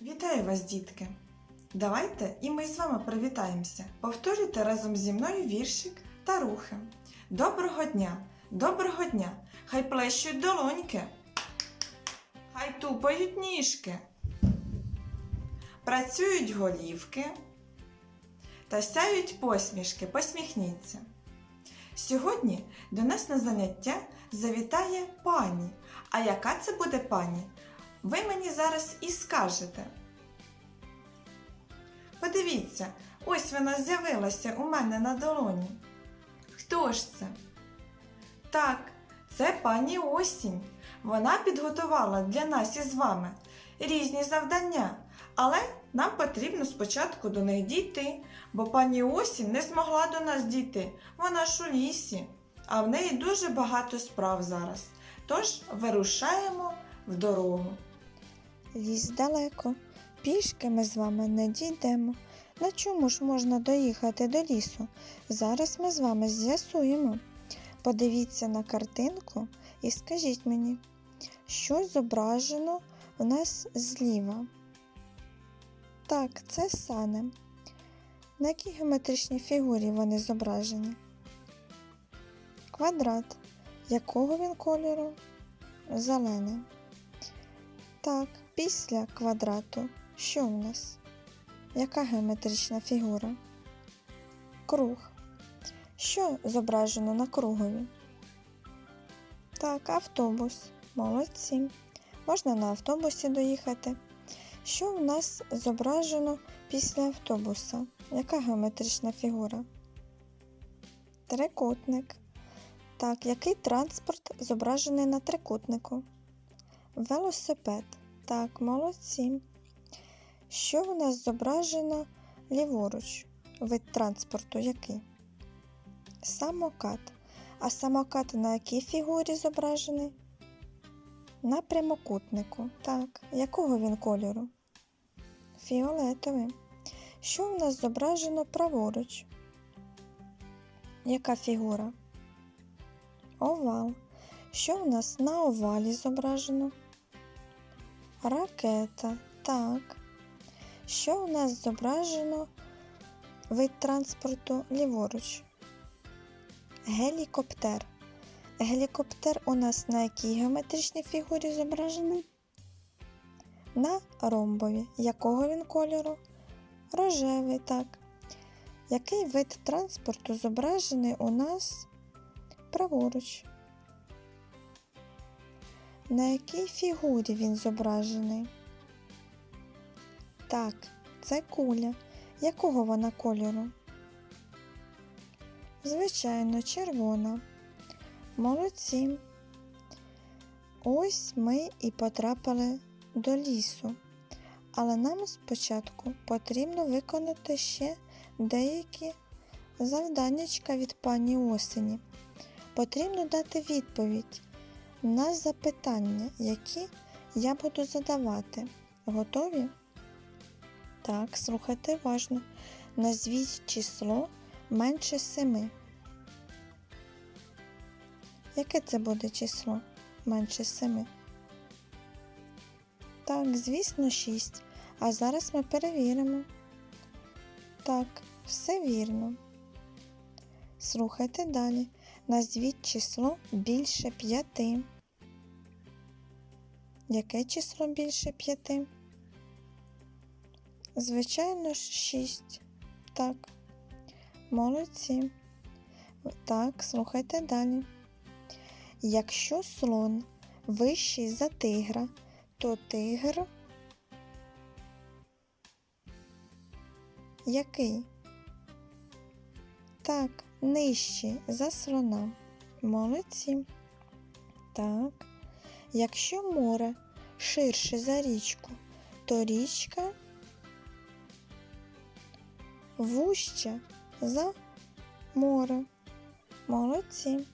Вітаю вас, дітки! Давайте і ми з вами привітаємося. Повторюйте разом зі мною віршик та рухи. Доброго дня! Доброго дня! Хай плещуть долоньки, хай тупають ніжки, працюють голівки та сяють посмішки. Посміхніться. Сьогодні до нас на заняття завітає пані. А яка це буде пані? Ви мені зараз і скажете. Подивіться, ось вона з'явилася у мене на долоні. Хто ж це? Так, це пані Осінь. Вона підготувала для нас із вами різні завдання, але нам потрібно спочатку до них дійти, бо пані Осінь не змогла до нас дійти. Вона ж у лісі, а в неї дуже багато справ зараз. Тож вирушаємо в дорогу. Ліс далеко, пішки ми з вами не дійдемо. На чому ж можна доїхати до лісу? Зараз ми з вами з'ясуємо. Подивіться на картинку і скажіть мені, що зображено у нас зліва? Так, це сани. На якій геометричній фігурі вони зображені? Квадрат. Якого він кольору? Зелений. Так, після квадрату що в нас? Яка геометрична фігура? Круг. Що зображено на кругові? Так, автобус. Молодці. Можна на автобусі доїхати. Що в нас зображено після автобуса? Яка геометрична фігура? Трикутник. Так, який транспорт зображений на трикутнику? Велосипед. Так, молодці. Що в нас зображено ліворуч? Вид транспорту який? Самокат. А самокат на якій фігурі зображений? На прямокутнику. Так. Якого він кольору? Фіолетовий. Що в нас зображено праворуч? Яка фігура? Овал. Що в нас на овалі зображено? Ракета. Так. Що у нас зображено вид транспорту ліворуч? Гелікоптер. Гелікоптер у нас на якій геометричній фігурі зображений? На ромбові. Якого він кольору? Рожевий, так. Який вид транспорту зображений у нас праворуч? На якій фігурі він зображений? Так, це куля. Якого вона кольору? Звичайно, червона. Молодці. Ось ми і потрапили до лісу. Але нам спочатку потрібно виконати ще деякі завданнячка від пані осені. Потрібно дати відповідь на запитання, які я буду задавати. Готові? Так, слухайте уважно. Назвіть число менше семи. Яке це буде число менше семи? Так, звісно, 6. А зараз ми перевіримо. Так, все вірно. Слухайте далі. Назвіть число більше п'яти. Яке число більше п'яти? Звичайно ж, 6. Так. Молодці. Так, слухайте далі. Якщо слон вищий за тигра, то тигр який? Так, нижчий за слона. Молодці. Так. Якщо море ширше за річку, то річка вуща за море. Молодці.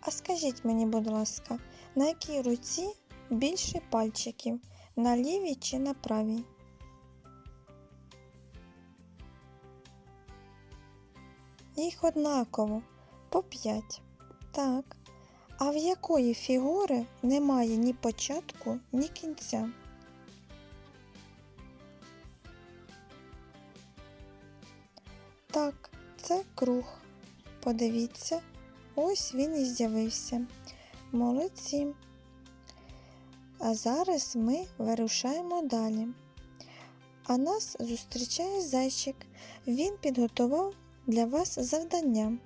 А скажіть мені, будь ласка, на якій руці більше пальчиків? На лівій чи на правій? їх однаково по 5. Так. А в якої фігури немає ні початку, ні кінця? Так, це круг. Подивіться, ось він і з'явився. Молодці. А зараз ми вирушаємо далі. А нас зустрічає зайчик. Він підготував для вас завдання.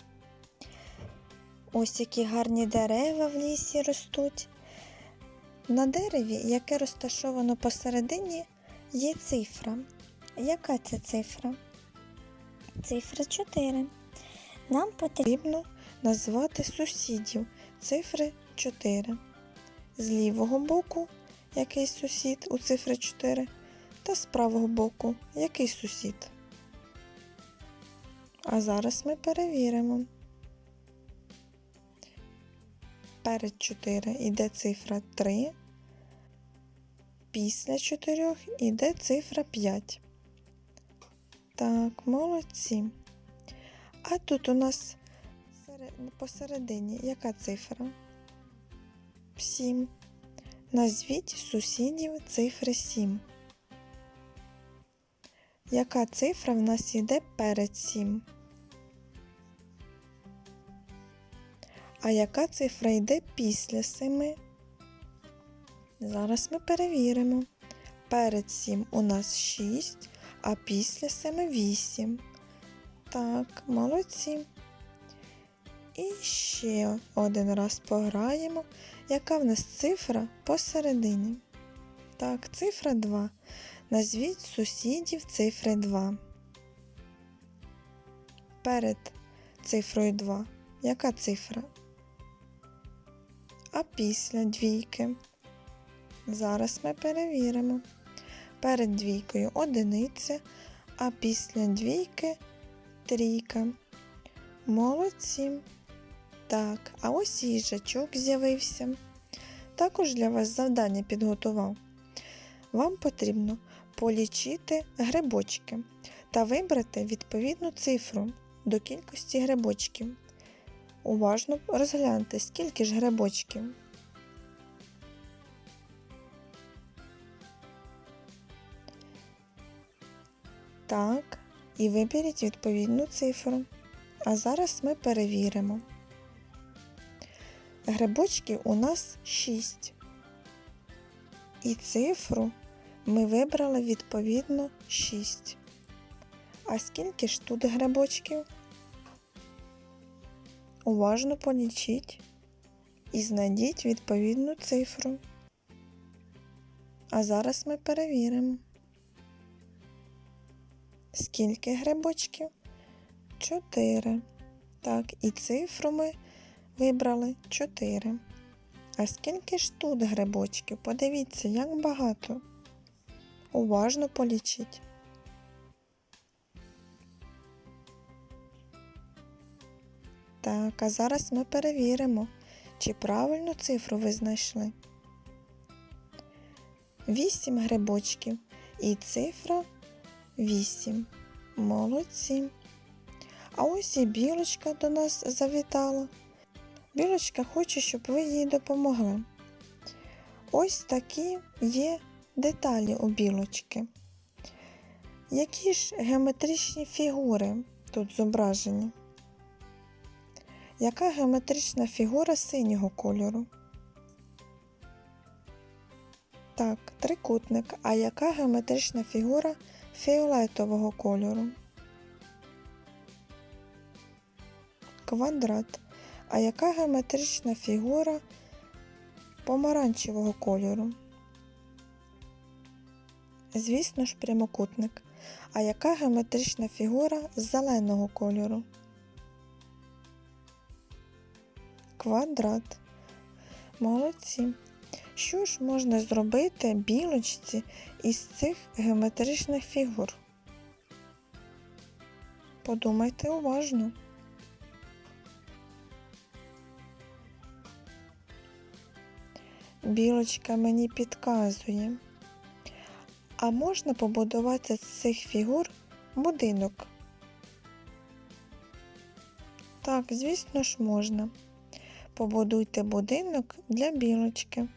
Ось які гарні дерева в лісі ростуть. На дереві, яке розташовано посередині, є цифра. Яка це цифра? Цифра 4. Нам потрібно назвати сусідів цифри 4. З лівого боку який сусід у цифри 4, та з правого боку який сусід. А зараз ми перевіримо. Перед 4 йде цифра 3. Після 4 йде цифра 5. Так, молодці. А тут у нас посередині яка цифра? 7. Назвіть сусідів цифри 7. Яка цифра в нас йде перед 7? А яка цифра йде після 7? Зараз ми перевіримо. Перед 7 у нас 6, а після 7 8. Так, молодці. І ще один раз пограємо, яка в нас цифра посередині. Так, цифра 2. Назвіть сусідів цифри 2. Перед цифрою 2. Яка цифра? А після двійки. Зараз ми перевіримо. Перед двійкою одиниця, а після двійки трійка. Молодці. Так, а ось їжачок з'явився. Також для вас завдання підготував. Вам потрібно полічити грибочки та вибрати відповідну цифру до кількості грибочків. Уважно розгляньте, скільки ж грибочків. Так, і виберіть відповідну цифру. А зараз ми перевіримо. Грибочків у нас 6. І цифру ми вибрали відповідно 6. А скільки ж тут грибочків? Уважно полічіть і знайдіть відповідну цифру. А зараз ми перевіримо. Скільки грибочків? 4. Так, і цифру ми вибрали 4. А скільки ж тут грибочків? Подивіться, як багато. Уважно полічіть. Так, а зараз ми перевіримо, чи правильну цифру ви знайшли. 8 грибочків і цифра 8. Молодці. А ось і білочка до нас завітала. Білочка хоче, щоб ви їй допомогли. Ось такі є деталі у білочки. Які ж геометричні фігури тут зображені? Яка геометрична фігура синього кольору? Так, трикутник. А яка геометрична фігура фіолетового кольору? Квадрат. А яка геометрична фігура помаранчевого кольору? Звісно ж, прямокутник. А яка геометрична фігура з зеленого кольору? Квадрат. Молодці. Що ж можна зробити білочці із цих геометричних фігур? Подумайте уважно. Білочка мені підказує. А можна побудувати з цих фігур будинок? Так, звісно ж, можна. Побудуйте будинок для білочки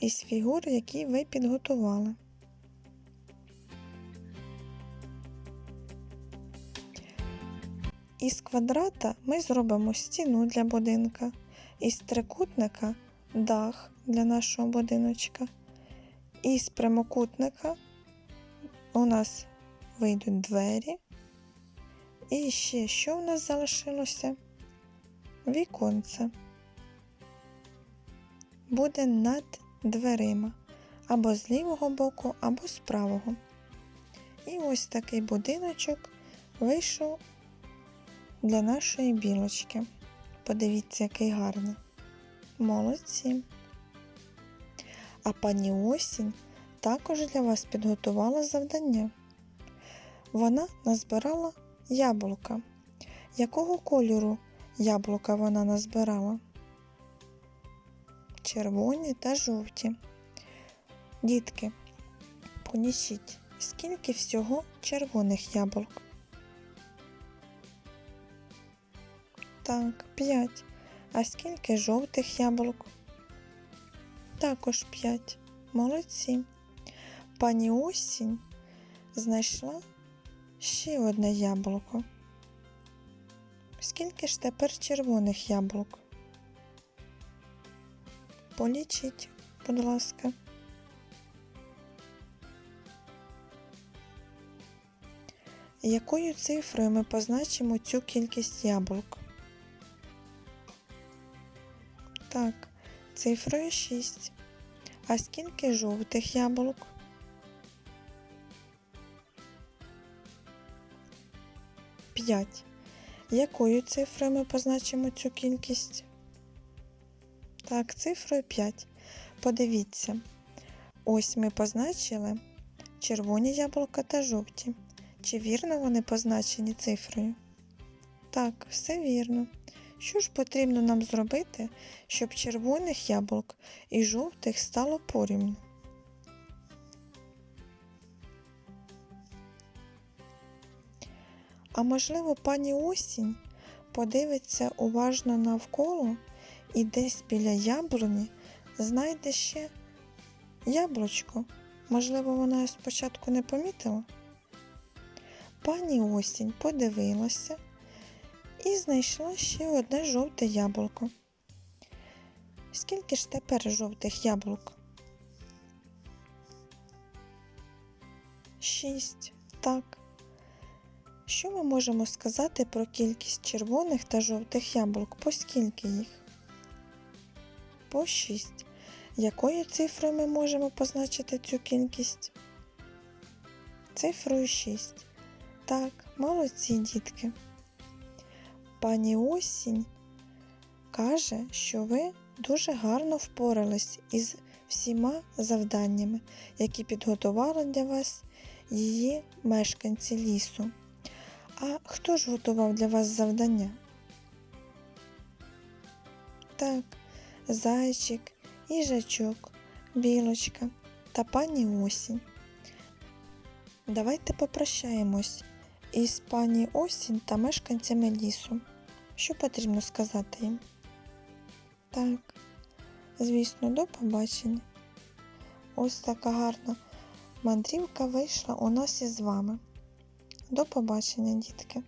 із фігур, які ви підготували. Із квадрата ми зробимо стіну для будинка, із трикутника дах для нашого будиночка. Із прямокутника у нас вийдуть двері. І ще що в нас залишилося? Віконце. Буде над дверима або з лівого боку, або з правого. І ось такий будиночок вийшов для нашої білочки. Подивіться, який гарний. Молодці. А пані Осінь також для вас підготувала завдання. Вона назбирала яблука. Якого кольору яблука вона назбирала? Червоні та жовті. Дітки, полічіть, скільки всього червоних яблук? Так, 5. А скільки жовтих яблук? Також 5. Молодці. Пані Осінь знайшла ще одне яблуко. Скільки ж тепер червоних яблук? Полічіть, будь ласка. Якою цифрою ми позначимо цю кількість яблук? Так, цифрою 6. А скільки жовтих яблук? П'ять. Якою цифрою ми позначимо цю кількість? Так, цифрою 5. Подивіться. Ось ми позначили червоні яблука та жовті. Чи вірно вони позначені цифрою? Так, все вірно. Що ж потрібно нам зробити, щоб червоних яблук і жовтих стало порівну? А можливо, пані осінь подивиться уважно навколо і десь біля яблуні знайде ще яблучко. Можливо, вона спочатку не помітила? Пані осінь подивилася і знайшла ще одне жовте яблуко. Скільки ж тепер жовтих яблук? Шість. Так. Що ми можемо сказати про кількість червоних та жовтих яблук? По скільки їх? По шість. Якою цифрою ми можемо позначити цю кількість? Цифрою 6. Так, молодці дітки. Пані Осінь каже, що ви дуже гарно впорались із всіма завданнями, які підготували для вас її мешканці лісу. А хто ж готував для вас завдання? Так, зайчик, їжачок, білочка та пані Осінь. Давайте попрощаємось із пані Осінь та мешканцями лісу. Що потрібно сказати їм? Так, звісно, до побачення. Ось така гарна мандрівка вийшла у нас із вами. До побачення, дітки!